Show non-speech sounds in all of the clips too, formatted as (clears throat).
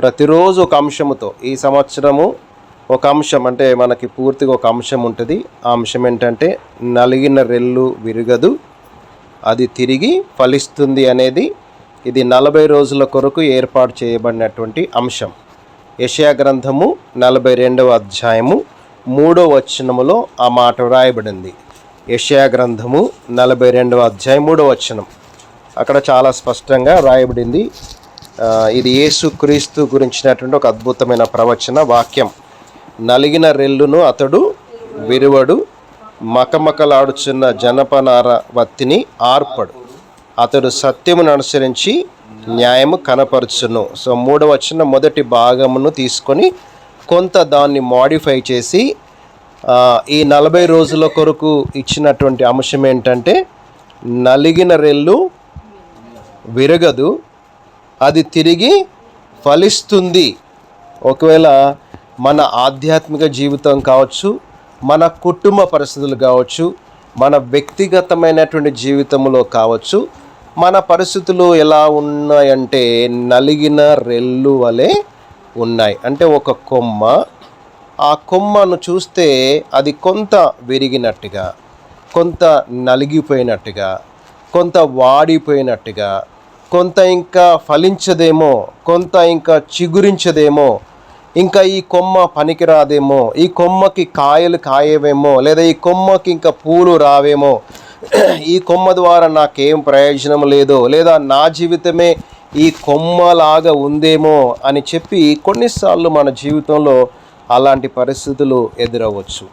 ప్రతిరోజు ఒక అంశముతో ఈ సంవత్సరము ఒక అంశం అంటే మనకి పూర్తిగా ఒక అంశం ఉంటుంది. ఆ అంశం ఏంటంటే నలిగిన రెల్లు విరగదు అది తిరిగి ఫలిస్తుంది అనేది ఇది నలభై రోజుల కొరకు ఏర్పాటు చేయబడినటువంటి అంశం. యషయా గ్రంథము నలభై రెండవ అధ్యాయము మూడో వచనములో ఆ మాట వ్రాయబడింది. యషయా గ్రంథము నలభై రెండవ అధ్యాయం మూడో వచనం. అక్కడ చాలా స్పష్టంగా వ్రాయబడింది. ఇది యేసు క్రీస్తు గురించినటువంటి ఒక అద్భుతమైన ప్రవచన వాక్యం. నలిగిన రెల్లును అతడు విరువడు మకమకలాడుచున్న జనపనార వత్తిని ఆర్పడు. అతడు సత్యమును అనుసరించి న్యాయము కనపరుచును. సో మూడవచన మొదటి భాగమును తీసుకొని కొంత దాన్ని మాడిఫై చేసి ఈ నలభై రోజుల కొరకు ఇచ్చినటువంటి అంశం ఏంటంటే నలిగిన రెల్లు విరగదు అది తిరిగి ఫలిస్తుంది. ఒకవేళ మన ఆధ్యాత్మిక జీవితం కావచ్చు మన కుటుంబ పరిస్థితులు కావచ్చు మన వ్యక్తిగతమైనటువంటి జీవితంలో కావచ్చు మన పరిస్థితులు ఎలా ఉన్నాయంటే నలిగిన రెల్లు వలె ఉన్నాయి. అంటే ఒక కొమ్మ ఆ కొమ్మను చూస్తే అది కొంత విరిగినట్టుగా కొంత నలిగిపోయినట్టుగా కొంత వాడిపోయినట్టుగా కొంత ఇంకా ఫలించదేమో కొంత ఇంకా చిగురించదేమో ఇంకా ఈ కొమ్మ పనికిరాదేమో ఈ కొమ్మకి కాయలు కాయవేమో లేదా ఈ కొమ్మకి ఇంకా పూలు రావేమో ఈ కొమ్మ ద్వారా నాకేం ప్రయోజనం లేదో లేదా నా జీవితమే ఈ కొమ్మలాగా ఉందేమో అని చెప్పి కొన్నిసార్లు మన జీవితంలో అలాంటి పరిస్థితులు ఎదురవ్వచ్చు.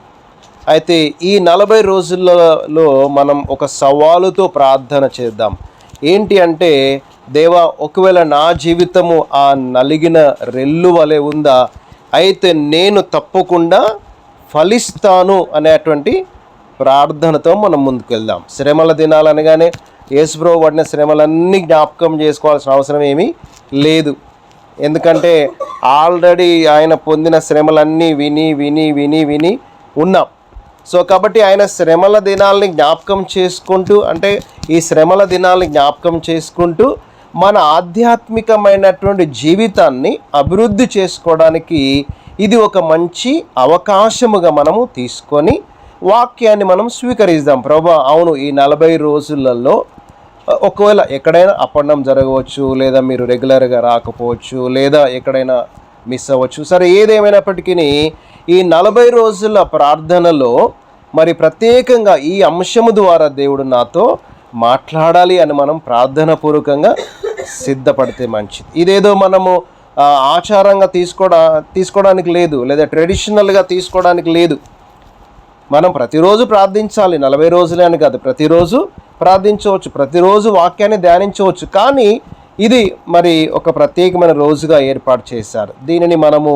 అయితే ఈ నలభై రోజులలో మనం ఒక సవాలుతో ప్రార్థన చేద్దాం. ఏంటి అంటే దేవా ఒకవేళ నా జీవితము ఆ నలిగిన రెల్లు వలె ఉందా? అయితే నేను తప్పకుండా ఫలిస్తాను అనేటువంటి ప్రార్థనతో మనం ముందుకెళ్దాం. శ్రమల దినాలు అనగానే యేసుప్రో పడిన శ్రమలన్నీ జ్ఞాపకం చేసుకోవాల్సిన అవసరం ఏమీ లేదు. ఎందుకంటే ఆల్రెడీ ఆయన పొందిన శ్రమలన్నీ విని విని విని విని ఉన్నాం. సో కాబట్టి ఆయన శ్రమల దినాల్ని జ్ఞాపకం చేసుకుంటూ అంటే ఈ శ్రమల దినాల్ని జ్ఞాపకం చేసుకుంటూ మన ఆధ్యాత్మికమైనటువంటి జీవితాన్ని అభివృద్ధి చేసుకోవడానికి ఇది ఒక మంచి అవకాశముగా మనము తీసుకొని వాక్యాన్ని మనం స్వీకరిద్దాం. ప్రభా అవును ఈ నలభై రోజులలో ఒకవేళ ఎక్కడైనా అప్పండం జరగవచ్చు లేదా మీరు రెగ్యులర్గా రాకపోవచ్చు లేదా ఎక్కడైనా మిస్ అవ్వచ్చు సరే ఏదేమైనప్పటికీ ఈ నలభై రోజుల ప్రార్థనలో మరి ప్రత్యేకంగా ఈ అంశము ద్వారా దేవుడు నాతో మాట్లాడాలి అని మనం ప్రార్థన పూర్వకంగా సిద్ధపడితే మంచిది. ఇదేదో మనము ఆచారంగా తీసుకోవడా తీసుకోవడానికి లేదు లేదా ట్రెడిషనల్గా తీసుకోవడానికి లేదు. మనం ప్రతిరోజు ప్రార్థించాలి నలభై రోజులే అని కాదు ప్రతిరోజు ప్రార్థించవచ్చు ప్రతిరోజు వాక్యాన్ని ధ్యానించవచ్చు. కానీ ఇది మరి ఒక ప్రత్యేకమైన రోజుగా ఏర్పాటు చేశారు. దీనిని మనము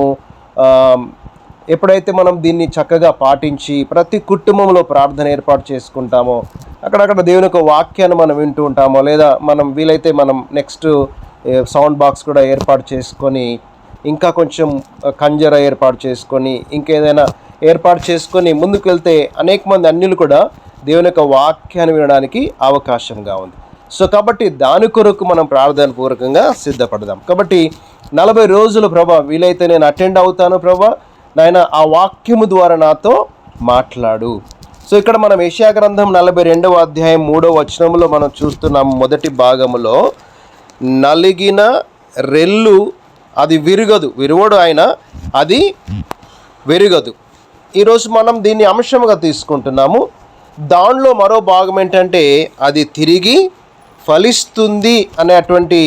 ఎప్పుడైతే మనం దీన్ని చక్కగా పాటించి ప్రతి కుటుంబంలో ప్రార్థన ఏర్పాటు చేసుకుంటామో అక్కడక్కడ దేవుని యొక్క వాక్యాన్ని మనం వింటూ ఉంటామో లేదా మనం వీలైతే మనం నెక్స్ట్ సౌండ్ బాక్స్ కూడా ఏర్పాటు చేసుకొని ఇంకా కొంచెం కంజర ఏర్పాటు చేసుకొని ఇంకేదైనా ఏర్పాటు చేసుకొని ముందుకు వెళ్తే అనేక మంది అన్యులు కూడా దేవుని యొక్క వాక్యాన్ని వినడానికి అవకాశంగా ఉంది. సో కాబట్టి దాని కొరకు మనం ప్రార్థన పూర్వకంగా సిద్ధపడదాం. కాబట్టి నలభై రోజులు ప్రభా వీలైతే నేను అటెండ్ అవుతాను ప్రభా. నాయన ఆ వాక్యము ద్వారా నాతో మాట్లాడు. సో ఇక్కడ మనం ఏషియా గ్రంథం నలభై రెండవ అధ్యాయం మూడవ వచనంలో మనం చూస్తున్నాం మొదటి భాగములో నలిగిన రెల్లు అది విరుగదు. విరువడు ఆయన అది విరుగదు. ఈరోజు మనం దీన్ని అంశంగా తీసుకుంటున్నాము. దానిలో మరో భాగం ఏంటంటే అది తిరిగి ఫలిస్తుంది అనేటువంటి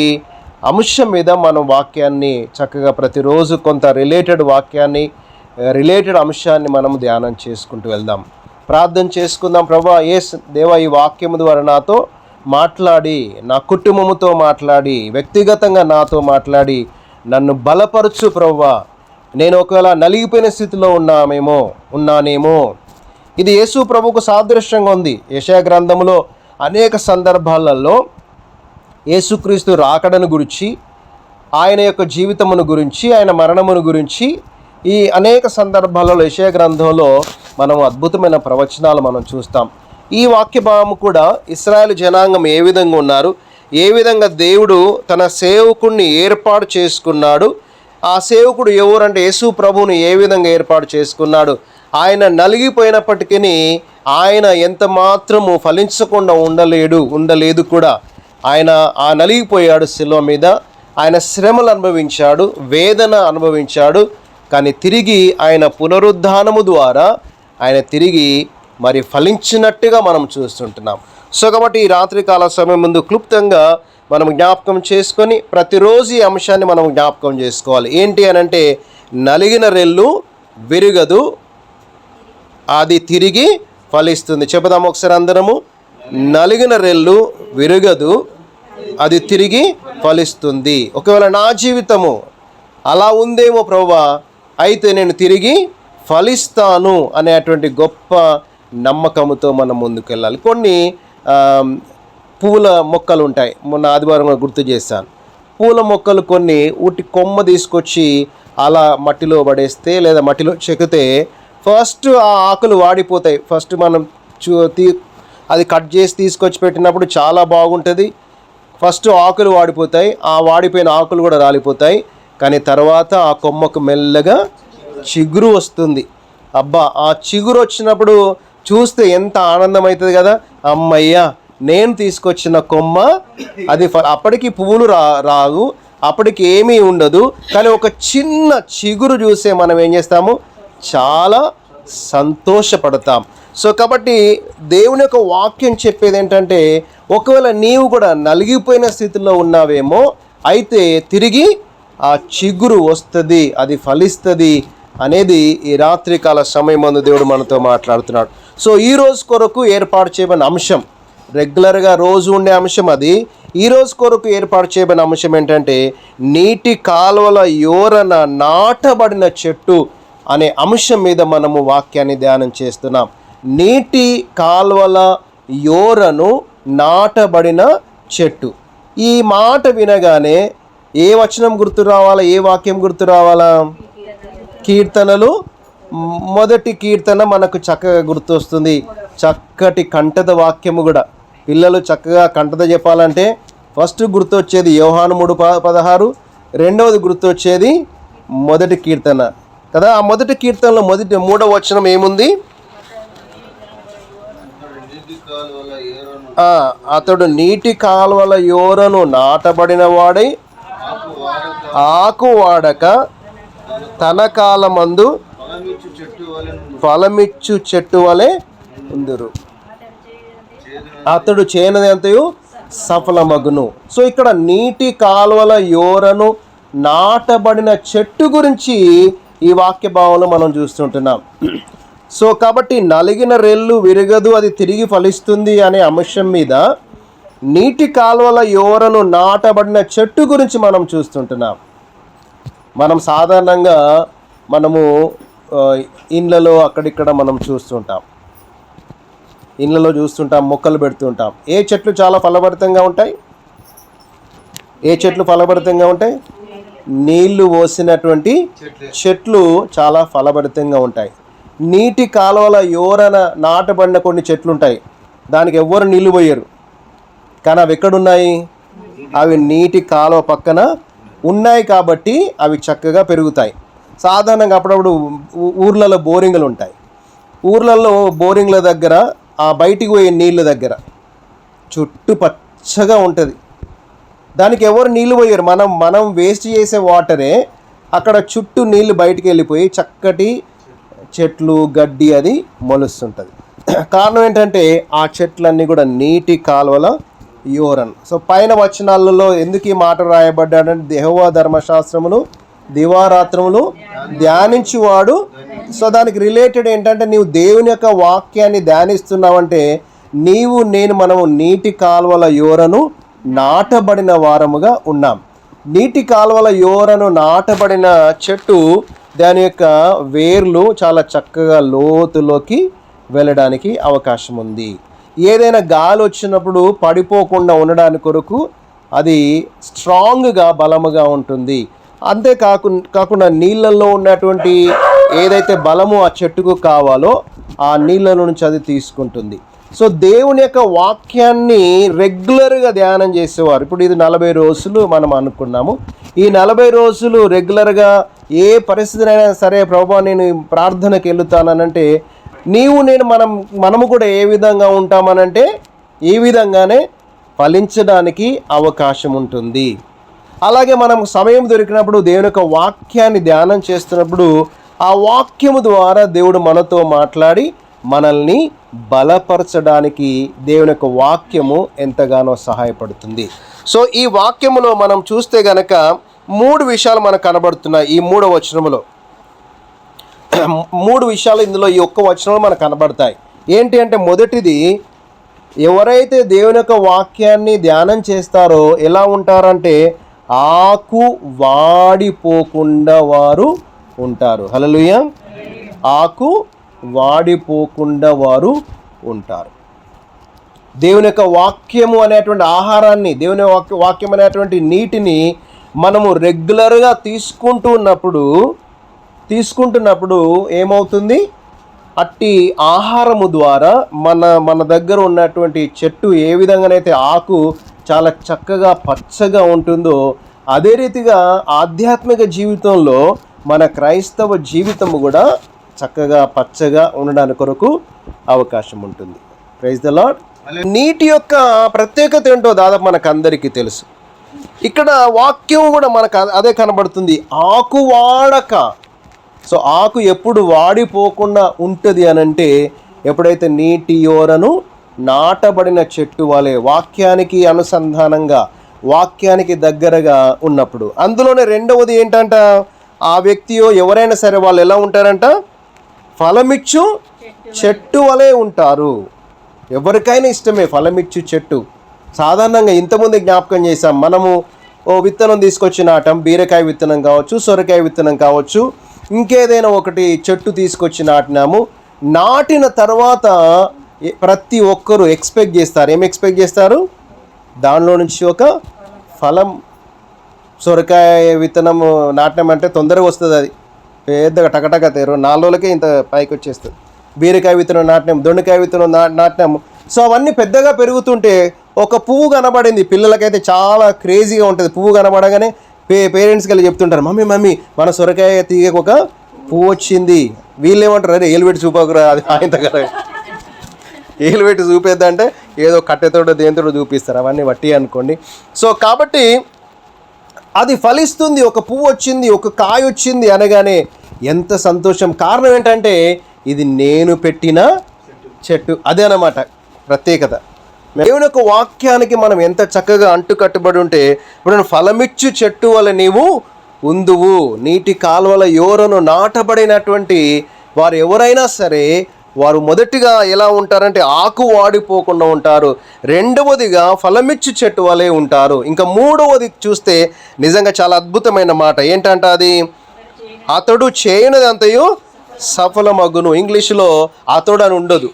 అంశం మీద మనం వాక్యాన్ని చక్కగా ప్రతిరోజు కొంత రిలేటెడ్ వాక్యాన్ని రిలేటెడ్ అంశాన్ని మనం ధ్యానం చేసుకుంటూ వెళ్దాం. ప్రార్థన చేసుకుందాం. ప్రభా ఏ దేవ ఈ వాక్యము ద్వారా నాతో మాట్లాడి నా కుటుంబముతో మాట్లాడి వ్యక్తిగతంగా నాతో మాట్లాడి నన్ను బలపరచు ప్రవ్వా నేను ఒకవేళ నలిగిపోయిన స్థితిలో ఉన్నామేమో ఉన్నానేమో. ఇది యేసు ప్రభుకు సాదృశ్యంగా ఉంది. యశా గ్రంథంలో అనేక సందర్భాలలో యేసుక్రీస్తు రాకడను గురించి ఆయన యొక్క జీవితమును గురించి ఆయన మరణమును గురించి ఈ అనేక సందర్భాలలో యశయ గ్రంథంలో మనం అద్భుతమైన ప్రవచనాలు మనం చూస్తాం. ఈ వాక్య భావము కూడా ఇస్రాయల్ జనాంగం ఏ విధంగా ఉన్నారు ఏ విధంగా దేవుడు తన సేవకుణ్ణి ఏర్పాటు చేసుకున్నాడు ఆ సేవకుడు ఎవరంటే యేసు ప్రభువుని ఏ విధంగా ఏర్పాటు చేసుకున్నాడు ఆయన నలిగిపోయినప్పటికీ ఆయన ఎంత మాత్రము ఫలించకుండా ఉండలేడు ఉండలేదు కూడా. ఆయన ఆ నలిగిపోయాడు శిలో మీద ఆయన శ్రమలు అనుభవించాడు వేదన అనుభవించాడు కానీ తిరిగి ఆయన పునరుద్ధానము ద్వారా ఆయన తిరిగి మరి ఫలించినట్టుగా మనం చూస్తుంటున్నాం. సో కాబట్టి ఈ రాత్రికాల సమయం ముందు క్లుప్తంగా మనం జ్ఞాపకం చేసుకొని ప్రతిరోజు ఈ అంశాన్ని మనం జ్ఞాపకం చేసుకోవాలి. ఏంటి అని అంటే నలిగిన రెల్లు విరగదు అది తిరిగి ఫలిస్తుంది. చెబుదాం ఒకసారి అందరము. నలిగిన రెల్లు విరగదు అది తిరిగి ఫలిస్తుంది. ఒకవేళ నా జీవితము అలా ఉందేమో ప్రభా అయితే నేను తిరిగి ఫలిస్తాను అనేటువంటి గొప్ప నమ్మకంతో మనం ముందుకెళ్ళాలి. కొన్ని పూల మొక్కలు ఉంటాయి. మొన్న ఆదివారం గుర్తు చేశాను. పూల మొక్కలు కొన్ని ఊటి కొమ్మ తీసుకొచ్చి అలా మట్టిలో పడేస్తే లేదా మట్టిలో చెక్కితే ఫస్ట్ ఆ ఆకులు వాడిపోతాయి. ఫస్ట్ మనం చూ తీ అది కట్ చేసి తీసుకొచ్చి పెట్టినప్పుడు చాలా బాగుంటుంది. ఫస్ట్ ఆకులు వాడిపోతాయి. ఆ వాడిపోయిన ఆకులు కూడా రాలిపోతాయి. కానీ తర్వాత ఆ కొమ్మకు మెల్లగా చిగురు వస్తుంది. అబ్బా ఆ చిగురు వచ్చినప్పుడు చూస్తే ఎంత ఆనందం అవుతుంది కదా? అమ్మయ్యా నేను తీసుకొచ్చిన కొమ్మ అది అప్పటికి పువ్వులు రా రావు అప్పటికి ఏమీ ఉండదు. కానీ ఒక చిన్న చిగురు చూసే మనం ఏం చేస్తాము? చాలా సంతోషపడతాం. సో కాబట్టి దేవుని యొక్క వాక్యం చెప్పేది ఏంటంటే ఒకవేళ నీవు కూడా నలిగిపోయిన స్థితిలో ఉన్నావేమో అయితే తిరిగి ఆ చిగురు వస్తుంది అది ఫలిస్తుంది అనేది ఈ రాత్రికాల సమయం మందు దేవుడు మనతో మాట్లాడుతున్నాడు. సో ఈ రోజు కొరకు ఏర్పాటు చేయబడిన అంశం రెగ్యులర్గా రోజు ఉండే అంశం అది. ఈ రోజు కొరకు ఏర్పాటు చేయబడిన అంశం ఏంటంటే నీటి కాలువల యోరన నాటబడిన చెట్టు అనే అంశం మీద మనము వాక్యాన్ని ధ్యానం చేస్తున్నాం. నీటి కాలువల యోరను నాటబడిన చెట్టు. ఈ మాట వినగానే ఏ వచనం గుర్తు రావాలా? ఏ వాక్యం గుర్తు రావాలా? కీర్తనలు మొదటి కీర్తన మనకు చక్కగా గుర్తొస్తుంది. చక్కటి కంటద వాక్యము కూడా. పిల్లలు చక్కగా కంటద చెప్పాలంటే ఫస్ట్ గుర్తొచ్చేది యోహాను మూడు ప పదహారు. రెండవది గుర్తొచ్చేది మొదటి కీర్తన. కదా ఆ మొదటి కీర్తనలో మొదటి మూడవ వచనం ఏముంది? అతడు నీటి కాలువల యోరను నాటబడిన వాడై ఆకు వాడక తన కాలమందు ఫలమిచ్చు చెట్టు వలె ఉందురు. అతడు చేయనదంతయు సఫలమగును. సో ఇక్కడ నీటి కాలువల యోరను నాటబడిన చెట్టు గురించి ఈ వాక్య భావంలో మనం చూస్తుంటున్నాం. సో కాబట్టి నలిగిన రెల్లు విరగదు అది తిరిగి ఫలిస్తుంది అనే అంశం మీద నీటి కాలువల యోరను నాటబడిన చెట్టు గురించి మనం చూస్తుంటున్నాం. మనం సాధారణంగా మనము ఇండ్లలో అక్కడిక్కడ మనం చూస్తుంటాం. ఇండ్లలో చూస్తుంటాం మొక్కలు పెడుతుంటాం. ఏ చెట్లు చాలా ఫలభరితంగా ఉంటాయి? ఏ చెట్లు ఫలభరితంగా ఉంటాయి? నీళ్ళు పోసినటువంటి చెట్లు చాలా ఫలభరితంగా ఉంటాయి. నీటి కాలువల యోరన నాటబడిన కొన్ని చెట్లు ఉంటాయి దానికి ఎవ్వరు నీళ్ళు పోయరు. కానీ అవి ఎక్కడున్నాయి? అవి నీటి కాలువ పక్కన ఉన్నాయి కాబట్టి అవి చక్కగా పెరుగుతాయి. సాధారణంగా అప్పుడప్పుడు ఊర్లలో బోరింగ్లు ఉంటాయి. ఊర్లలో బోరింగ్ల దగ్గర ఆ బయటికి పోయే నీళ్ళ దగ్గర చుట్టూ పచ్చగా ఉంటుంది. దానికి ఎవరు నీళ్ళు పోయారు. మనం మనం వేస్ట్ చేసే వాటరే అక్కడ చుట్టూ నీళ్ళు బయటికి వెళ్ళిపోయి చక్కటి చెట్లు గడ్డి అది మొలుస్తుంటుంది. (clears throat) కారణం ఏంటంటే ఆ చెట్లన్నీ కూడా నీటి కాలువల యోరన్. సో పైన వచనాలలో ఎందుకు ఈ మాట రాయబడ్డాడంటే దేహోవా ధర్మశాస్త్రములు దివారాత్రములు ధ్యానించువాడు. సో దానికి రిలేటెడ్ ఏంటంటే నీవు దేవుని యొక్క వాక్యాన్ని ధ్యానిస్తున్నావంటే నీవు నేను మనము నీటి కాలువల యోరను నాటబడిన వారముగా ఉన్నాం. నీటి కాలువల యోరను నాటబడిన చెట్టు దాని యొక్క వేర్లు చాలా చక్కగా లోతులోకి వెళ్ళడానికి అవకాశం ఉంది ఏదైనా గాలి వచ్చినప్పుడు పడిపోకుండా ఉండడానికి కొరకు అది స్ట్రాంగ్గా బలముగా ఉంటుంది. అంతేకాకు కాకుండా నీళ్ళల్లో ఉన్నటువంటి ఏదైతే బలము ఆ చెట్టుకు కావాలో ఆ నీళ్ళ నుంచి అది తీసుకుంటుంది. సో దేవుని యొక్క వాక్యాన్ని రెగ్యులర్గా ధ్యానం చేసేవారు. ఇప్పుడు ఇది నలభై రోజులు మనం అనుకున్నాము. ఈ నలభై రోజులు రెగ్యులర్గా ఏ పరిస్థితినైనా సరే ప్రభా నేను ప్రార్థనకి వెళ్తానంటే నీవు నేను మనం మనము కూడా ఏ విధంగా ఉంటామనంటే ఈ విధంగానే ఫలించడానికి అవకాశం ఉంటుంది. అలాగే మనం సమయం దొరికినప్పుడు దేవుని యొక్క వాక్యాన్ని ధ్యానం చేస్తున్నప్పుడు ఆ వాక్యము ద్వారా దేవుడు మనతో మాట్లాడి మనల్ని బలపరచడానికి దేవుని యొక్క వాక్యము ఎంతగానో సహాయపడుతుంది. సో ఈ వాక్యములో మనం చూస్తే గనక మూడు విషయాలు మనకు కనబడుతున్నాయి ఈ మూడవ వచనములో. మూడు విషయాలు ఇందులో ఈ ఒక్క వచనంలో మనకు కనబడతాయి. ఏంటి అంటే మొదటిది ఎవరైతే దేవుని యొక్క వాక్యాన్ని ధ్యానం చేస్తారో ఎలా ఉంటారంటే ఆకు వాడిపోకుండా వారు ఉంటారు. హలలుయ ఆకు వాడిపోకుండా వారు ఉంటారు. దేవుని యొక్క వాక్యము అనేటువంటి ఆహారాన్ని దేవుని వాక్య వాక్యం అనేటువంటి నీటిని మనము రెగ్యులర్గా తీసుకుంటూ ఉన్నప్పుడు తీసుకుంటున్నప్పుడు ఏమవుతుంది? అట్టి ఆహారము ద్వారా మన మన దగ్గర ఉన్నటువంటి చెట్టు ఏ విధంగానైతే ఆకు చాలా చక్కగా పచ్చగా ఉంటుందో అదే రీతిగా ఆధ్యాత్మిక జీవితంలో మన క్రైస్తవ జీవితము కూడా చక్కగా పచ్చగా ఉండడానికి కొరకు అవకాశం ఉంటుంది. ప్రైజ్ ద లాడ్ నీటి యొక్క ప్రత్యేకత ఏంటో దాదాపు మనకు అందరికీ తెలుసు. ఇక్కడ వాక్యం కూడా మనకు అదే కనబడుతుంది. ఆకు వాడక. సో ఆకు ఎప్పుడు వాడిపోకుండా ఉంటుంది అని అంటే ఎప్పుడైతే నీటి యోరను నాటబడిన చెట్టు వలె వాక్యానికి అనుసంధానంగా వాక్యానికి దగ్గరగా ఉన్నప్పుడు. అందులోనే రెండవది ఏంటంట? ఆ వ్యక్తియో ఎవరైనా సరే వాళ్ళు ఎలా ఉంటారంట? ఫలమిచ్చు చెట్టు వలె ఉంటారు. ఎవరికైనా ఇష్టమే ఫలమిచ్చు చెట్టు. సాధారణంగా ఇంతకుముందు జ్ఞాపకం చేశాం. మనము ఓ విత్తనం తీసుకొచ్చి నాటం బీరకాయ విత్తనం కావచ్చు సొరకాయ విత్తనం కావచ్చు. ఇంకేదైనా ఒకటి చెట్టు తీసుకొచ్చి నాటినాము. నాటిన తర్వాత ప్రతి ఒక్కరూ ఎక్స్పెక్ట్ చేస్తారు. ఏం ఎక్స్పెక్ట్ చేస్తారు? దానిలో నుంచి ఒక ఫలం సొరకాయ విత్తనం నాటినామంటే తొందరగా వస్తుంది అది. పెద్దగా టకటక తేరు నాలుగు రోజులకే ఇంత పైకి వచ్చేస్తుంది. బీరకాయ విత్తనం నాటినాం దొండకాయ విత్తనం నా నాటినాము. సో అవన్నీ పెద్దగా పెరుగుతుంటే ఒక పువ్వు కనబడింది. పిల్లలకైతే చాలా క్రేజీగా ఉంటుంది. పువ్వు కనబడగానే పే పేరెంట్స్కి వెళ్ళి చెప్తుంటారు మమ్మీ మమ్మీ మన సొరకాయ తీగకు ఒక పువ్వు వచ్చింది. వీళ్ళేమంటారు అరే ఏలు పెట్టి చూపకురా అది ఆయన ఏలు పెట్టి చూపేద్దంటే ఏదో కట్టెతోడో దేనితోటో చూపిస్తారు అవన్నీ వట్టి అనుకోండి. సో కాబట్టి అది ఫలిస్తుంది ఒక పువ్వు వచ్చింది ఒక కాయ వచ్చింది అనగానే ఎంత సంతోషం. కారణం ఏంటంటే ఇది నేను పెట్టిన చెట్టు. అదే అన్నమాట ప్రత్యేకత. దేవుని యొక్క వాక్యానికి మనం ఎంత చక్కగా అంటుకట్టుబడి ఉంటే ఇప్పుడు ఫలమిచ్చు చెట్టు వల్ల నీవు ఉందువు. నీటి కాలువల యోరను నాటబడినటువంటి వారు ఎవరైనా సరే వారు మొదటిగా ఎలా ఉంటారంటే ఆకు వాడిపోకుండా ఉంటారు. రెండవదిగా ఫలమిచ్చు చెట్టు వలె ఉంటారు. ఇంకా మూడవది చూస్తే నిజంగా చాలా అద్భుతమైన మాట. ఏంటంట అది? అతడు చేయనిదంతయు సఫలమగును. ఇంగ్లీష్లో అతడు అని ఉండదు.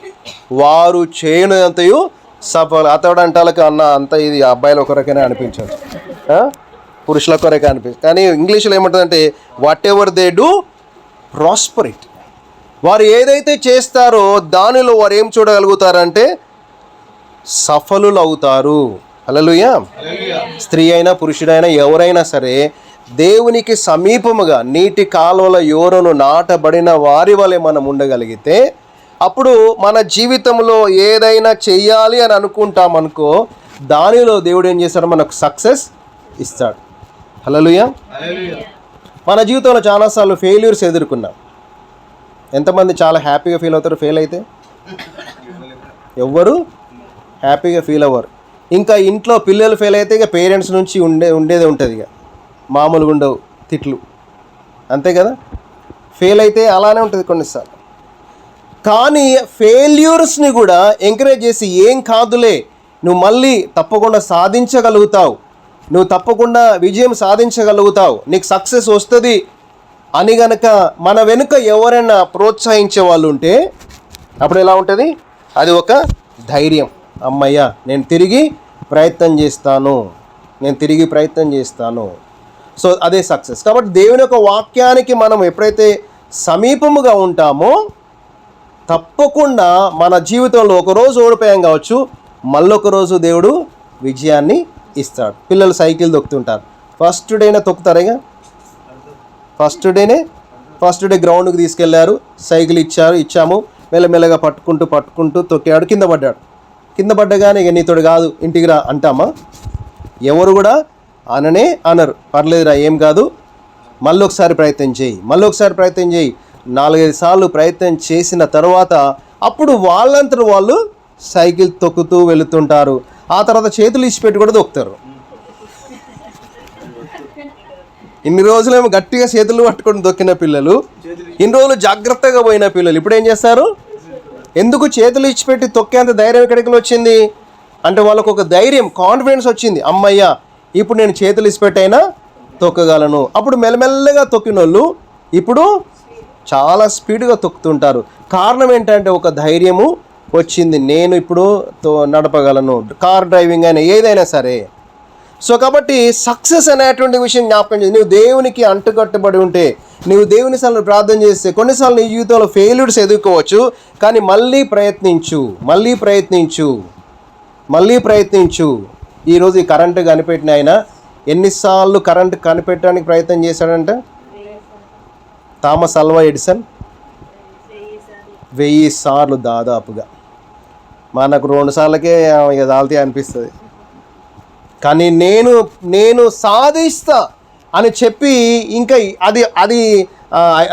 వారు చేయనిదంతయు సఫల అతడు అంటాలకు అన్న అంత ఇది అబ్బాయిల కొరకనే అనిపించదు? పురుషుల కొరకే అనిపిస్తుంది కానీ ఇంగ్లీష్లో ఏమంటుందంటే whatever they do prosperity వారు ఏదైతే చేస్తారో దానిలో వారు ఏం చూడగలుగుతారంటే సఫలులు అవుతారు హల్లెలూయ. స్త్రీ అయినా పురుషుడైనా ఎవరైనా సరే దేవునికి సమీపముగా నీటి కాలువల యోరను నాటబడిన వారి వలె మనం ఉండగలిగితే అప్పుడు మన జీవితంలో ఏదైనా చెయ్యాలి అని అనుకుంటాం అనుకో దానిలో దేవుడు ఏం చేస్తాడు? మనకు సక్సెస్ ఇస్తాడు. హల్లెలూయ మన జీవితంలో చాలాసార్లు ఫెయిల్యూర్స్ ఎదుర్కొన్నాం. ఎంతమంది చాలా హ్యాపీగా ఫీల్ అవుతారు? ఫెయిల్ అయితే? ఎవ్వరు? హ్యాపీగా ఫీల్ అవ్వరు. ఇంకా ఇంట్లో పిల్లలు ఫెయిల్ అయితే ఇక పేరెంట్స్ నుంచి ఉండే ఉండేదే ఉంటుంది ఇక. మామూలుగా ఉండవు తిట్లు. అంతే కదా? ఫెయిల్ అయితే అలానే ఉంటుంది కొన్నిసార్లు. కానీ ఫెయిల్యూర్స్ని కూడా ఎంకరేజ్ చేసి ఏం కాదులే నువ్వు మళ్ళీ తప్పకుండా సాధించగలుగుతావు. నువ్వు తప్పకుండా విజయం సాధించగలుగుతావు. నీకు సక్సెస్ వస్తుంది అని గనక మన వెనుక ఎవరైనా ప్రోత్సహించే వాళ్ళు ఉంటే అప్పుడు ఎలా ఉంటుంది? అది ఒక ధైర్యం. అమ్మయ్య నేను తిరిగి ప్రయత్నం చేస్తాను. నేను తిరిగి ప్రయత్నం చేస్తాను. సో అదే సక్సెస్. కాబట్టి దేవుని యొక్క వాక్యానికి మనం ఎప్పుడైతే సమీపముగా ఉంటామో తప్పకుండా మన జీవితంలో ఒకరోజు ఓడిపోయాం కావచ్చు మళ్ళొక రోజు దేవుడు విజయాన్ని ఇస్తాడు. పిల్లలు సైకిల్ తొక్కుతుంటారు. ఫస్ట్ డేనే తొక్కుతారేగా ఫస్ట్ డేనే? ఫస్ట్ డే గ్రౌండ్కి తీసుకెళ్ళారు సైకిల్ ఇచ్చారు ఇచ్చాము. మెల్లమెల్లగా పట్టుకుంటూ పట్టుకుంటూ తొక్కాడు కింద పడ్డాడు. కింద పడ్డగానే ఇక నీతోడు కాదు ఇంటికి రా అంటామా? ఎవరు కూడా అననే అనరు. పర్లేదురా ఏం కాదు. మళ్ళీ ఒకసారి ప్రయత్నం చేయి మళ్ళీ ఒకసారి ప్రయత్నం చేయి. నాలుగైదు సార్లు ప్రయత్నం చేసిన తర్వాత అప్పుడు వాళ్ళంతట వాళ్ళు సైకిల్ తొక్కుతూ వెళుతుంటారు. ఆ తర్వాత చేతులు ఇచ్చిపెట్టి కూడా తొక్కుతారు. ఇన్ని రోజులేమో గట్టిగా చేతులు పట్టుకొని దొక్కిన పిల్లలు ఇన్ని రోజులు జాగ్రత్తగా పోయిన పిల్లలు ఇప్పుడు ఏం చేస్తారు? ఎందుకు చేతులు ఇచ్చిపెట్టి తొక్కేంత ధైర్యం ఎక్కడికి వచ్చింది? అంటే వాళ్ళకు ఒక ధైర్యం కాన్ఫిడెన్స్ వచ్చింది. అమ్మయ్య ఇప్పుడు నేను చేతులు ఇచ్చిపెట్టైనా తొక్కగలను. అప్పుడు మెల్లమెల్లగా తొక్కిన వాళ్ళు ఇప్పుడు చాలా స్పీడ్గా తొక్కుతుంటారు. కారణం ఏంటంటే ఒక ధైర్యము వచ్చింది. నేను ఇప్పుడు తో- నడపగలను. కార్ డ్రైవింగ్ అయినా ఏదైనా సరే. సో కాబట్టి సక్సెస్ అనేటువంటి విషయం జ్ఞాపకం చేసి నువ్వు దేవునికి అంటుకట్టుబడి ఉంటే నువ్వు దేవుని సార్లు ప్రార్థన చేస్తే కొన్నిసార్లు నీ జీవితంలో ఫెయిల్యూర్స్ ఎదుర్కోవచ్చు. కానీ మళ్ళీ ప్రయత్నించు. మళ్ళీ ప్రయత్నించు. మళ్ళీ ప్రయత్నించు. ఈరోజు ఈ కరెంటు కనిపెట్టిన ఆయన ఎన్నిసార్లు కరెంటు కనిపెట్టడానికి ప్రయత్నం చేశాడంటే? Thomas Alva Edison? వెయ్యి సార్లు దాదాపుగా. మనకు రెండు సార్లకే ఇక దాల్తే అనిపిస్తుంది. కానీ నేను నేను సాధిస్తా అని చెప్పి ఇంకా అది అది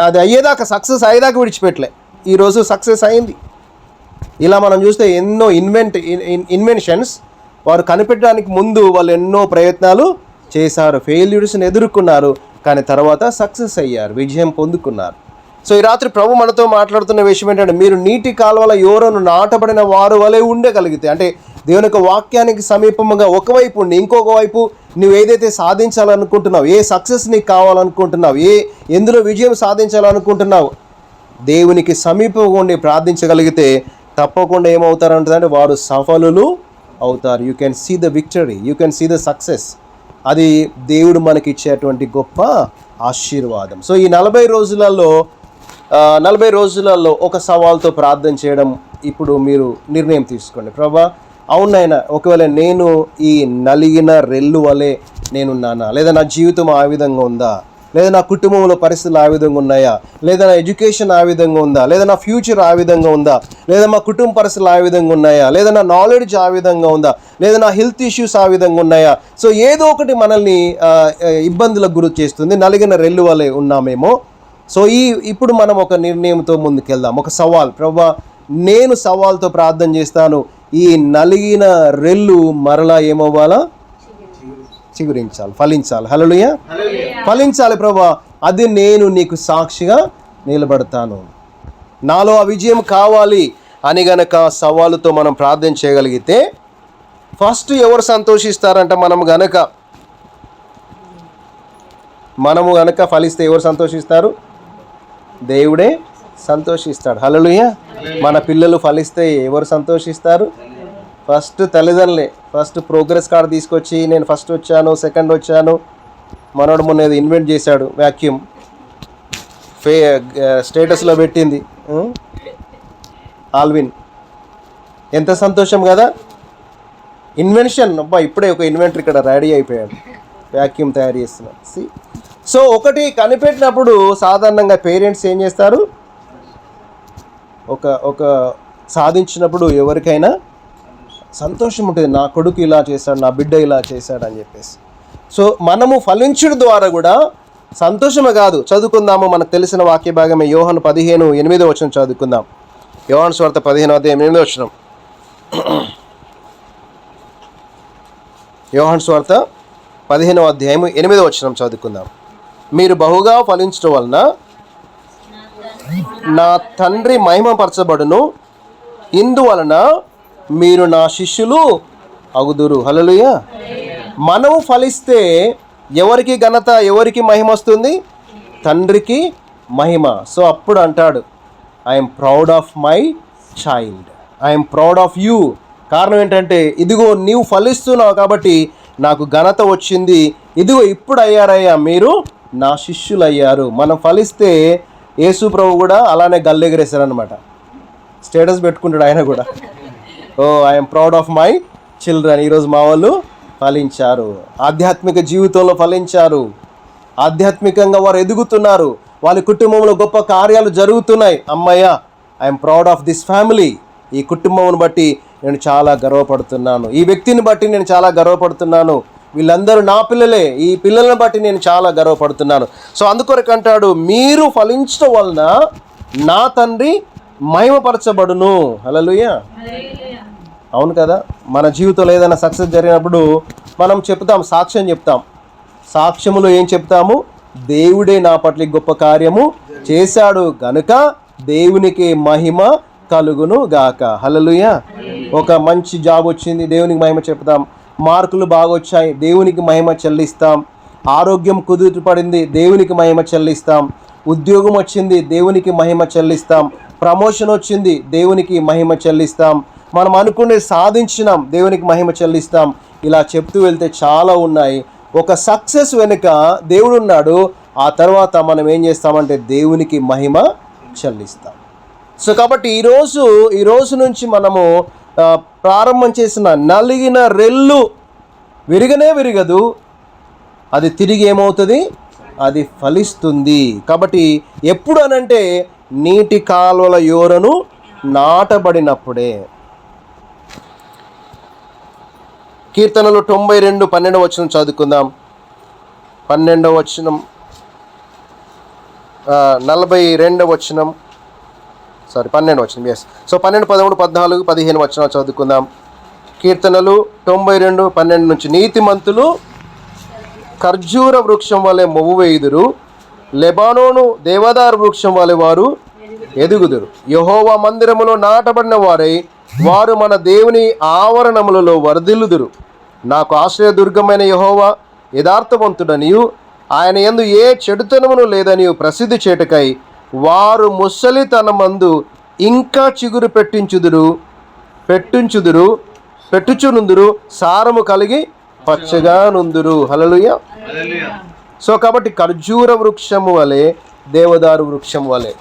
అది అయ్యేదాకా సక్సెస్ అయ్యేదాకా విడిచిపెట్టలే. ఈరోజు సక్సెస్ అయింది. ఇలా మనం చూస్తే ఎన్నో ఇన్వెంట్ ఇన్వెన్షన్స్ వారు కనిపెట్టడానికి ముందు వాళ్ళు ఎన్నో ప్రయత్నాలు చేశారు. ఫెయిల్యూర్స్ని ఎదుర్కొన్నారు. కానీ తర్వాత సక్సెస్ అయ్యారు విజయం పొందుకున్నారు. సో ఈ రాత్రి ప్రభు మనతో మాట్లాడుతున్న విషయం ఏంటంటే మీరు నీటి కాలువల యోరను నాటబడిన వారు వలె ఉండగలిగితే అంటే దేవుని యొక్క వాక్యానికి సమీపంగా ఒకవైపు ఉండి ఇంకొక వైపు నువ్వు ఏదైతే సాధించాలనుకుంటున్నావు ఏ సక్సెస్ నీకు కావాలనుకుంటున్నావు ఏ ఎందులో విజయం సాధించాలనుకుంటున్నావు దేవునికి సమీపంగా ఉండి ప్రార్థించగలిగితే తప్పకుండా ఏమవుతారంటే వారు సఫలులు అవుతారు. You can see the victory you can see the success అది దేవుడు మనకి ఇచ్చేటువంటి గొప్ప ఆశీర్వాదం. సో ఈ నలభై రోజులలో నలభై రోజులలో ఒక సవాల్తో ప్రార్థన చేయడం ఇప్పుడు మీరు నిర్ణయం తీసుకోండి. ప్రభా అవునైనా ఒకవేళ నేను ఈ నలిగిన రెల్లు వలె నేనున్నానా లేదా నా జీవితం ఆ విధంగా ఉందా? లేదా నా కుటుంబంలో పరిస్థితులు ఆ విధంగా ఉన్నాయా? లేదా నా ఎడ్యుకేషన్ ఆ విధంగా ఉందా? లేదా నా ఫ్యూచర్ ఆ విధంగా ఉందా? లేదా మా కుటుంబ పరిస్థితులు ఆ విధంగా ఉన్నాయా? లేదా నా నాలెడ్జ్ ఆ విధంగా ఉందా? లేదా నా హెల్త్ ఇష్యూస్ ఆ విధంగా ఉన్నాయా? సో ఏదో ఒకటి మనల్ని ఇబ్బందులకు గురి చేస్తుంది. నలిగిన రెల్లు వలె ఉన్నామేమో. సో ఈ ఇప్పుడు మనం ఒక నిర్ణయంతో ముందుకెళ్దాం. ఒక సవాల్. ప్రభా నేను సవాల్తో ప్రార్థన చేస్తాను. ఈ నలిగిన రెల్లు మరలా ఏమవ్వాలా? చిగురించాలి ఫలించాలి. హలోయ ఫలించాలి ప్రభా. అది నేను నీకు సాక్షిగా నిలబడతాను. నాలో ఆ విజయం కావాలి అని గనక సవాలుతో మనం ప్రార్థన చేయగలిగితే ఫస్ట్ ఎవరు సంతోషిస్తారంట మనం గనక? మనము గనక ఫలిస్తే ఎవరు సంతోషిస్తారు? దేవుడే సంతోషిస్తాడు. హలోయ మన పిల్లలు ఫలిస్తే ఎవరు సంతోషిస్తారు? ఫస్ట్ తల్లిదండ్రులే. ఫస్ట్ ప్రోగ్రెస్ కార్డు తీసుకొచ్చి నేను ఫస్ట్ వచ్చాను సెకండ్ వచ్చాను. మనోడు మొన్న ఏదో ఇన్వెంట్ చేశాడు వ్యాక్యూమ్ ఫే స్టేటస్లో పెట్టింది. ఆల్విన్. ఎంత సంతోషం కదా? ఇన్వెన్షన్ అబ్బా ఇప్పుడే ఒక ఇన్వెంటర్ ఇక్కడ రెడీ అయిపోయాడు. వ్యాక్యూమ్ తయారు చేస్తున్నాడు సి సో ఒకటి కనిపెట్టినప్పుడు సాధారణంగా పేరెంట్స్ ఏం చేస్తారు? ఒక ఒక సాధించినప్పుడు ఎవరికైనా సంతోషం ఉంటుంది నా కొడుకు ఇలా చేశాడు నా బిడ్డ ఇలా చేశాడు అని చెప్పేసి. సో మనము ఫలించడం ద్వారా కూడా సంతోషమే కాదు. చదువుకుందాము మనకు తెలిసిన వాక్య భాగమే యోహన్ పదిహేను ఎనిమిదో వచ్చిన చదువుకుందాం. యోహన్ స్వార్థ పదిహేను అధ్యాయం ఎనిమిదో వచ్చిన యోహన్ స్వార్థ పదిహేనవ అధ్యాయం ఎనిమిదో వచ్చిన చదువుకుందాం. మీరు బహుగా ఫలించడం వలన నా తండ్రి మహిమపరచబడును. ఇందువలన మీరు నా శిష్యులు అగుదురు. హలలుయ మనము ఫలిస్తే ఎవరికి ఘనత ఎవరికి మహిమ వస్తుంది? తండ్రికి మహిమ. సో అప్పుడు అంటాడు I'm proud of my child I'm proud of you కారణం ఏంటంటే ఇదిగో నీవు ఫలిస్తున్నావు కాబట్టి నాకు ఘనత వచ్చింది. ఇదిగో ఇప్పుడు అయ్యారయ్యా మీరు నా శిష్యులు అయ్యారు మనం ఫలిస్తే యేసు ప్రభు కూడా అలానే గల్లెగరేశారనమాట స్టేటస్ పెట్టుకుంటాడు ఆయన కూడా. ఓ I'm proud of my children ఈరోజు మా వాళ్ళు ఫలించారు. ఆధ్యాత్మిక జీవితంలో ఫలించారు. ఆధ్యాత్మికంగా వారు ఎదుగుతున్నారు. వాళ్ళ కుటుంబంలో గొప్ప కార్యాలు జరుగుతున్నాయి. అమ్మయ్య I'm proud of this family ఈ కుటుంబం బట్టి నేను చాలా గర్వపడుతున్నాను. ఈ వ్యక్తిని బట్టి నేను చాలా గర్వపడుతున్నాను. వీళ్ళందరూ నా పిల్లలే. ఈ పిల్లలను బట్టి నేను చాలా గర్వపడుతున్నాను. సో అందుకొరకు అంటాడు మీరు ఫలించడం వలన నా తండ్రి మహిమపరచబడును. హలలుయ అవును కదా మన జీవితంలో ఏదైనా సక్సెస్ జరిగినప్పుడు మనం చెప్తాం సాక్ష్యం చెప్తాం. సాక్ష్యములో ఏం చెప్తాము? దేవుడే నా పట్ల గొప్ప కార్యము చేశాడు గనుక దేవునికి మహిమ కలుగును గాక. హలలుయ ఒక మంచి జాబ్ వచ్చింది దేవునికి మహిమ చెప్తాం. మార్కులు బాగా వచ్చాయి దేవునికి మహిమ చెల్లిస్తాం. ఆరోగ్యం కుదురు పడింది దేవునికి మహిమ చెల్లిస్తాం. ఉద్యోగం వచ్చింది దేవునికి మహిమ చెల్లిస్తాం. ప్రమోషన్ వచ్చింది. దేవునికి మహిమ చెల్లిస్తాం. మనం అనుకునే సాధించినాం. దేవునికి మహిమ చెల్లిస్తాం. ఇలా చెప్తూ వెళ్తే చాలా ఉన్నాయి. ఒక సక్సెస్ వెనుక దేవుడు ఉన్నాడు. ఆ తర్వాత మనం ఏం చేస్తామంటే దేవునికి మహిమ చెల్లిస్తాం. సో కాబట్టి ఈరోజు ఈ రోజు నుంచి మనము ప్రారంభం చేసిన నలిగిన రెల్లు విరిగనే విరగదు. అది తిరిగి ఏమవుతుంది? అది ఫలిస్తుంది. కాబట్టి ఎప్పుడు అనంటే నీటి కాలువల యోరను నాటబడినప్పుడే. కీర్తనలు తొంభై రెండు పన్నెండవ వచనం చదువుకుందాం. పన్నెండవ వచనం నలభై రెండవ వచనం. సారీ పన్నెండు వచనం ఎస్ సో పన్నెండు పదమూడు పద్నాలుగు పదిహేను వచనాలు చదువుకుందాం. కీర్తనలు తొంభై రెండు పన్నెండు నుంచి నీతిమంతులు ఖర్జూర వృక్షం వలె మొవ్వు వేయుదురు. లెబానోను దేవదారు వృక్షం వలె వారు ఎదుగుదురు. యహోవా మందిరములో నాటబడిన వారై వారు మన దేవుని ఆవరణములలో వరదిల్లుదురు. నాకు ఆశ్రయదుర్గమైన యహోవా యథార్థవంతుడనియు ఆయన ఎందు ఏ చెడుతనమును లేదనియు ప్రసిద్ధి చేటకై వారు ముసలితనమందు ఇంకా చిగురు పెట్టించుదురు పెట్టించుదురు పెట్టుచునుందురు సారము కలిగి పచ్చగా నుందురు హలలుయ సో కాబట్టి ఖర్జూర వృక్షము వలె దేవదారు వృక్షం వలె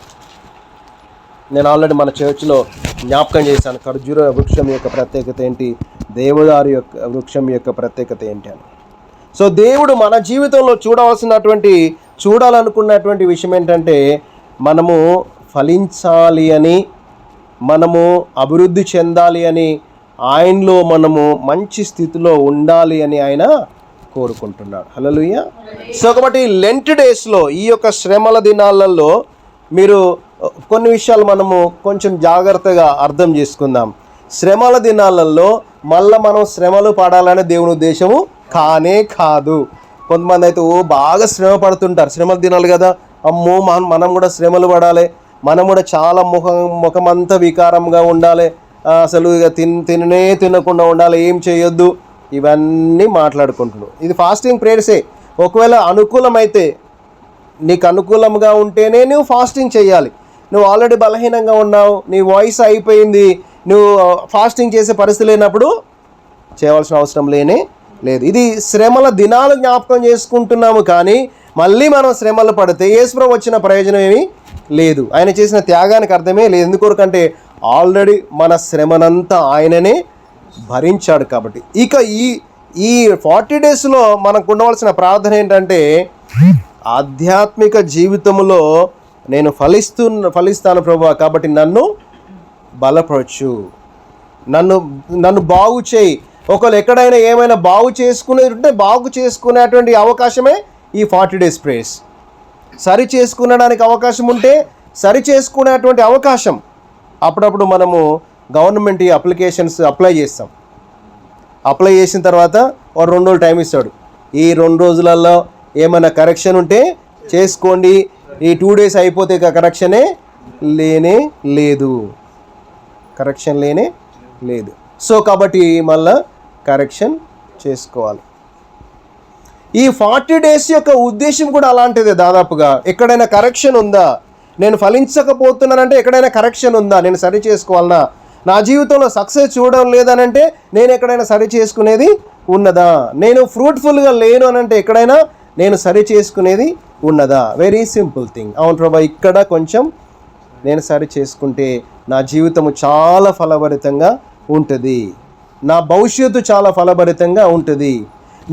నేను ఆల్రెడీ మన చర్చ్లో జ్ఞాపకం చేశాను ఖర్జూర వృక్షం యొక్క ప్రత్యేకత ఏంటి దేవదారు యొక్క వృక్షం యొక్క ప్రత్యేకత ఏంటి అని. సో దేవుడు మన జీవితంలో చూడవలసినటువంటి చూడాలనుకున్నటువంటి విషయం ఏంటంటే మనము ఫలించాలి అని మనము అభివృద్ధి చెందాలి అని ఆయనలో మనము మంచి స్థితిలో ఉండాలి అని ఆయన కోరుకుంటున్నాడు. హలోయ సో కాబట్టి లెంట్ డేస్లో ఈ యొక్క శ్రమల దినాలలో మీరు కొన్ని విషయాలు మనము కొంచెం జాగ్రత్తగా అర్థం చేసుకుందాం. శ్రమల దినాలలో మళ్ళీ మనం శ్రమలు పడాలనే దేవుని ఉద్దేశము కానే కాదు. కొంతమంది అయితే ఓ బాగా శ్రమ పడుతుంటారు. శ్రమల దినాలు కదా. అమ్మో మనం మనం కూడా శ్రమలు పడాలి. మనం కూడా చాలా ముఖం ముఖమంతా వికారంగా ఉండాలి. అసలు ఇక తిన్ తిననే తినకుండా ఉండాలి. ఏం చేయొద్దు. ఇవన్నీ మాట్లాడుకుంటున్నాడు. ఇది ఫాస్టింగ్ ప్రేయర్సే ఒకవేళ అనుకూలమైతే నీకు అనుకూలంగా ఉంటేనే నువ్వు ఫాస్టింగ్ చేయాలి. నువ్వు ఆల్రెడీ బలహీనంగా ఉన్నావు నీ వాయిస్ అయిపోయింది నువ్వు ఫాస్టింగ్ చేసే పరిస్థితి లేనప్పుడు చేయవలసిన అవసరం లేనే లేదు. ఇది శ్రమల దినాలు జ్ఞాపకం చేసుకుంటున్నాము కానీ మళ్ళీ మనం శ్రమలు పడితే యేసుప్రభు వచ్చిన ప్రయోజనం ఏమీ లేదు. ఆయన చేసిన త్యాగానికి అర్థమే లేదు. ఎందుకొరకంటే ఆల్రెడీ మన శ్రమనంతా ఆయననే భరించాడు కాబట్టి. ఇక ఈ ఈ ఫార్టీ డేస్లో మనకు ఉండవలసిన ప్రార్థన ఏంటంటే ఆధ్యాత్మిక జీవితంలో నేను ఫలిస్తు ఫలిస్తాను ప్రభు కాబట్టి నన్ను బలపరచు. నన్ను నన్ను బాగు చేయి. ఒకవేళ ఎక్కడైనా ఏమైనా బాగు చేసుకునేది ఉంటే బాగు చేసుకునేటువంటి అవకాశమే ఈ ఫార్టీ డేస్ ప్రేస్ సరి చేసుకునడానికి అవకాశం ఉంటే సరి చేసుకునేటువంటి అవకాశం అప్పుడప్పుడు మనము గవర్నమెంట్ ఈ అప్లికేషన్స్ అప్లై చేస్తాం. అప్లై చేసిన తర్వాత ఒక రెండు రోజులు టైం ఇస్తాడు. ఈ రెండు రోజులలో ఏమైనా కరెక్షన్ ఉంటే చేసుకోండి. ఈ టూ డేస్ అయిపోతే ఇక కరెక్షనే లేనే లేదు. కరెక్షన్ లేనే లేదు. సో కాబట్టి మళ్ళా కరెక్షన్ చేసుకోవాలి. ఈ ఫార్టీ డేస్ యొక్క ఉద్దేశం కూడా అలాంటిదే దాదాపుగా. ఎక్కడైనా కరెక్షన్ ఉందా? నేను ఫలించకపోతున్నానంటే ఎక్కడైనా కరెక్షన్ ఉందా? నేను సరి చేసుకోవాలనా? నా జీవితంలో సక్సెస్ చూడడం లేదనంటే నేను ఎక్కడైనా సరి చేసుకునేది ఉన్నదా? నేను ఫ్రూట్ఫుల్గా లేను అనంటే ఎక్కడైనా నేను సరి చేసుకునేది ఉన్నదా? వెరీ సింపుల్ థింగ్ అవును ప్రభా ఇక్కడ కొంచెం నేను సరి చేసుకుంటే నా జీవితము చాలా ఫలభరితంగా ఉంటుంది. నా భవిష్యత్తు చాలా ఫలభరితంగా ఉంటుంది.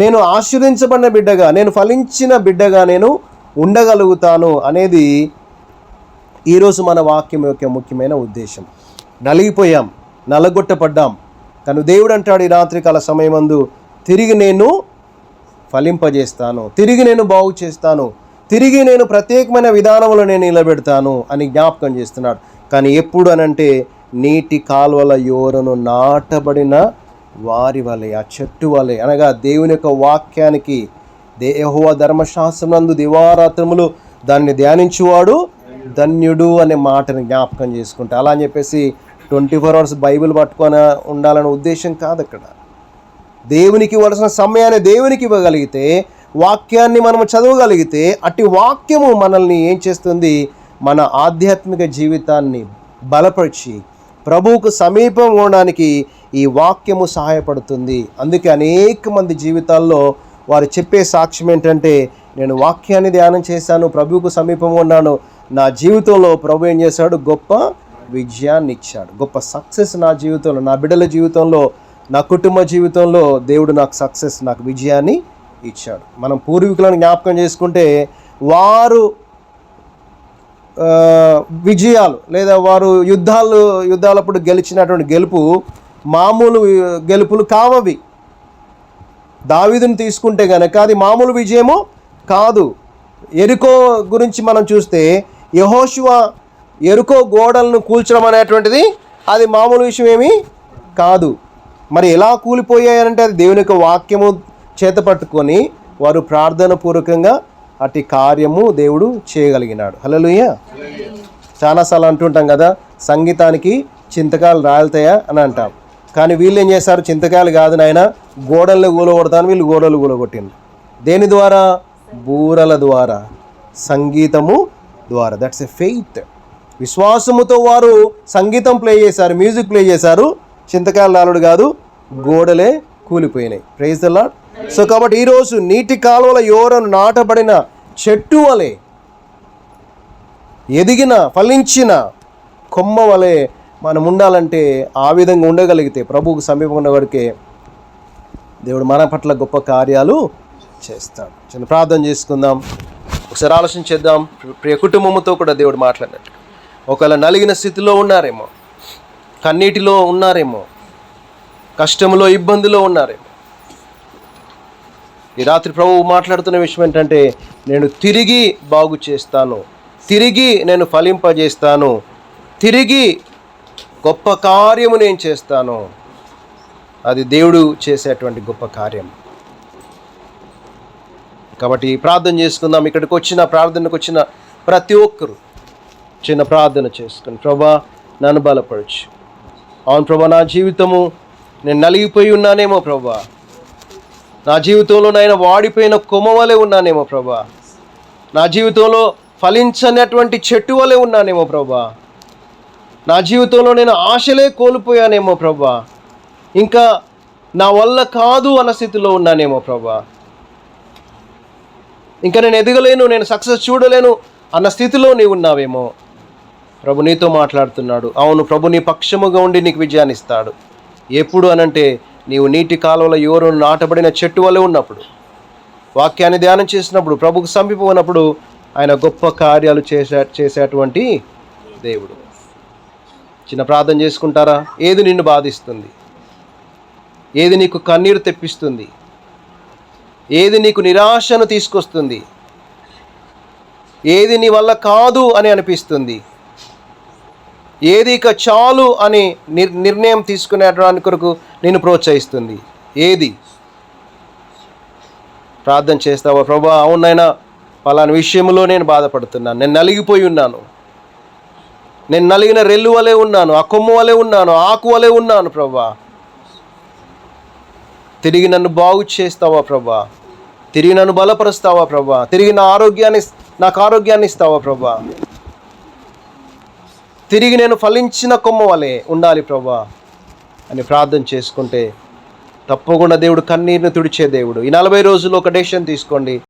నేను ఆశ్రయించబడిన బిడ్డగా నేను ఫలించిన బిడ్డగా నేను ఉండగలుగుతాను అనేది ఈరోజు మన వాక్యం యొక్క ముఖ్యమైన ఉద్దేశం. నలిగిపోయాం నలగొట్టపడ్డాం కానీ దేవుడు అంటాడు ఈ రాత్రికాల సమయమందు తిరిగి నేను ఫలింపజేస్తాను తిరిగి నేను బాగు చేస్తాను తిరిగి నేను ప్రత్యేకమైన విధానంలో నేను నిలబెడతాను అని జ్ఞాపకం చేస్తున్నాడు. కానీ ఎప్పుడు అనంటే నీటి కాలువల యోరను నాటబడిన వారి వలె ఆ చెట్టు వలె. అనగా దేవుని యొక్క వాక్యానికి దేహోవ ధర్మశాస్త్రమందు దివారాత్రములు దాన్ని ధ్యానించువాడు ధన్యుడు అనే మాటను జ్ఞాపకం చేసుకుంటా. అలా అని చెప్పేసి ట్వంటీ ఫోర్ అవర్స్ బైబిల్ పట్టుకొని ఉండాలనే ఉద్దేశం కాదు అక్కడ. దేవునికి ఇవ్వాల్సిన సమయాన్ని దేవునికి ఇవ్వగలిగితే వాక్యాన్ని మనం చదవగలిగితే అట్టి వాక్యము మనల్ని ఏం చేస్తుంది? మన ఆధ్యాత్మిక జీవితాన్ని బలపరిచి ప్రభువుకు సమీపం ఉండడానికి ఈ వాక్యము సహాయపడుతుంది. అందుకే అనేక మంది జీవితాల్లో వారు చెప్పే సాక్ష్యం ఏంటంటే నేను వాక్యాన్ని ధ్యానం చేశాను ప్రభువుకు సమీపం ఉన్నాను. నా జీవితంలో ప్రభు ఏం చేశాడు? గొప్ప విజయాన్ని ఇచ్చాడు గొప్ప సక్సెస్ నా జీవితంలో నా బిడ్డల జీవితంలో నా కుటుంబ జీవితంలో దేవుడు నాకు సక్సెస్ నాకు విజయాన్ని ఇచ్చాడు. మనం పూర్వీకులను జ్ఞాపకం చేసుకుంటే వారు విజయాలు లేదా వారు యుద్ధాలు యుద్ధాలప్పుడు గెలిచినటువంటి గెలుపు మామూలు గెలుపులు కావవి. దావీదుని తీసుకుంటే కనుక అది మామూలు విజయము కాదు. ఎరుకో గురించి మనం చూస్తే యహోశివ ఎరుకో గోడలను కూల్చడం అనేటువంటిది అది మామూలు విషయం ఏమీ కాదు. మరి ఎలా కూలిపోయాయంటే అది దేవుని యొక్క వాక్యము చేత పట్టుకొని వారు ప్రార్థన పూర్వకంగా అటు కార్యము దేవుడు చేయగలిగినాడు. హలోయ చాలాసార్లు అంటుంటాం కదా సంగీతానికి చింతకాయలు రాలుతాయా అని అంటాం. కానీ వీళ్ళు ఏం చేశారు? చింతకాయలు కాదు నాయన గోడల్ని కూలగొడతాను వీళ్ళు గోడలు కూలగొట్టింది దేని ద్వారా? బూరల ద్వారా సంగీతము ద్వారా. దట్స్ ఎ ఫెయిత్ విశ్వాసముతో వారు సంగీతం ప్లే చేశారు మ్యూజిక్ ప్లే చేశారు. చింతకాయలు రాలుడు కాదు గోడలే కూలిపోయినాయి. ప్రైజ్ ద లాడ్ సో కాబట్టి ఈరోజు నీటి కాలువల యోరను నాటబడిన చెట్టు వలె ఎదిగిన ఫలించిన కొమ్మ వలె మనం ఉండాలంటే ఆ విధంగా ఉండగలిగితే ప్రభువుకు సమీపంగా వరకే దేవుడు మన పట్ల గొప్ప కార్యాలు చేస్తాడు. చిన్న ప్రార్థన చేసుకుందాం. ఒకసారి ఆలోచన చేద్దాం. ప్రియ కుటుంబంతో కూడా దేవుడు మాట్లాడినట్టు. ఒకవేళ నలిగిన స్థితిలో ఉన్నారేమో కన్నీటిలో ఉన్నారేమో కష్టంలో ఇబ్బందిలో ఉన్నారేమో. ఈ రాత్రి ప్రభువు మాట్లాడుతున్న విషయం ఏంటంటే నేను తిరిగి బాగు చేస్తాను తిరిగి నేను ఫలింపజేస్తాను తిరిగి గొప్ప కార్యము నేను చేస్తాను. అది దేవుడు చేసేటువంటి గొప్ప కార్యం. కాబట్టి ప్రార్థన చేసుకుందాం. ఇక్కడికి వచ్చిన ప్రార్థనకు వచ్చిన ప్రతి ఒక్కరు చిన్న ప్రార్థన చేసుకుని ప్రభా నన్ను బలపరచు. అవును ప్రభా నా జీవితము నేను నలిగిపోయి ఉన్నానేమో ప్రభా. నా జీవితంలో నైనా వాడిపోయిన కొమ్మ వలె ఉన్నానేమో ప్రభా. నా జీవితంలో ఫలించనటువంటి చెట్టు వలె ఉన్నానేమో ప్రభా. నా జీవితంలో నేను ఆశలే కోల్పోయానేమో ప్రభా. ఇంకా నా వల్ల కాదు అన్న స్థితిలో ఉన్నానేమో ప్రభా. ఇంకా నేను ఎదగలేను నేను సక్సెస్ చూడలేను అన్న స్థితిలో నీవు ఉన్నావేమో. ప్రభు నీతో మాట్లాడుతున్నాడు. అవును ప్రభు నీ పక్షముగా ఉండి నీకు విజయాన్ని ఇస్తాడు. ఎప్పుడు అనంటే నీవు నీటి కాలువల యోరు నాటబడిన చెట్టు వలె ఉన్నప్పుడు వాక్యాన్ని ధ్యానం చేసినప్పుడు ప్రభుకు సమీపం ఉన్నప్పుడు ఆయన గొప్ప కార్యాలు చేసే చేసేటువంటి దేవుడు. చిన్న ప్రార్థన చేసుకుంటారా? ఏది నిన్ను బాధిస్తుంది? ఏది నీకు కన్నీరు తెప్పిస్తుంది? ఏది నీకు నిరాశను తీసుకొస్తుంది? ఏది నీ వల్ల కాదు అని అనిపిస్తుంది? ఏది ఇక చాలు అని నిర్ నిర్ణయం తీసుకునేటానికి కొరకు నేను ప్రోత్సహిస్తుంది. ఏది? ప్రార్థన చేస్తావా? ప్రభా అవునైనా పలానా విషయంలో నేను బాధపడుతున్నాను. నేను నలిగిపోయి ఉన్నాను. నేను నలిగిన రెల్లు వలె ఉన్నాను ఆ కొమ్ము వలె ఉన్నాను ఆకు వలె ఉన్నాను ప్రభా. తిరిగి నన్ను బాగు చేస్తావా ప్రభా? తిరిగి నన్ను బలపరుస్తావా ప్రభా? తిరిగి నా ఆరోగ్యాన్ని నాకు ఆరోగ్యాన్ని ఇస్తావా ప్రభా? తిరిగి నేను ఫలించిన కొమ్మ వలె ఉండాలి ప్రభా అని ప్రార్థన చేసుకుంటే తప్పకుండా దేవుడు కన్నీరుని తుడిచే దేవుడు. ఈ నలభై రోజుల్లో ఒక డెసిషన్ తీసుకోండి.